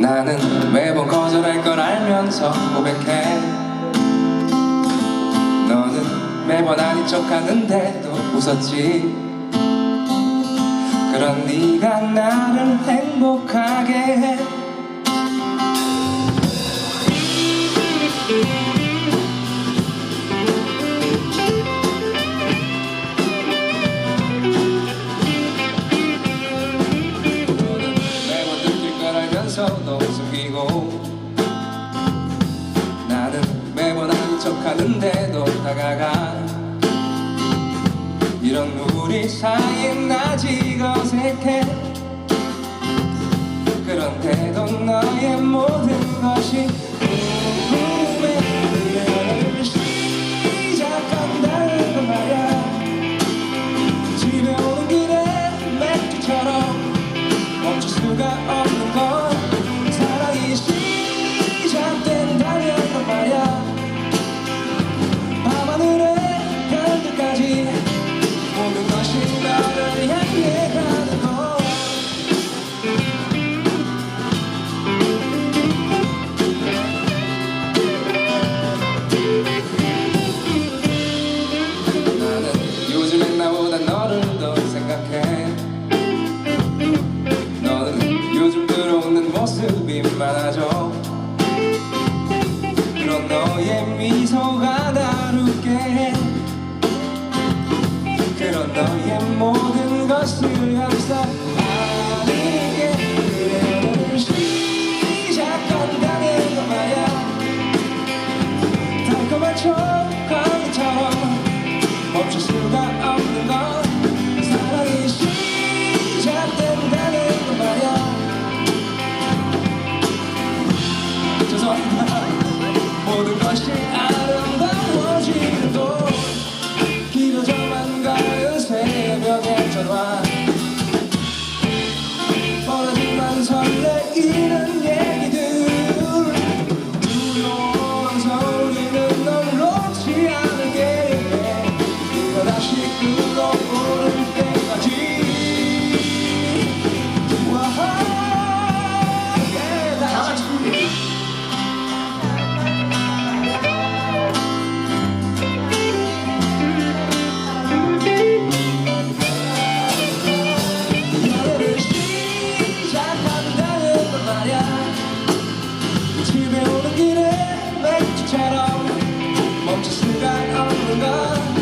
나는 매번 거절할 걸 알면서 고백해. 너는 매번 아닌 척 하는데도 웃었지. 그런 네가 나를 행복하게 해 숨기고 나는 매번 아닌 척하는데도 다가가 이런 우리 사이엔 아직 어색해 너의 미소가 다르게 그런 너의 모든 것을 항상 아니게 그래 오늘 시작한다는 거야. 달콤한 초콜릿처럼 멈출 수가 없 Oh. ben alnına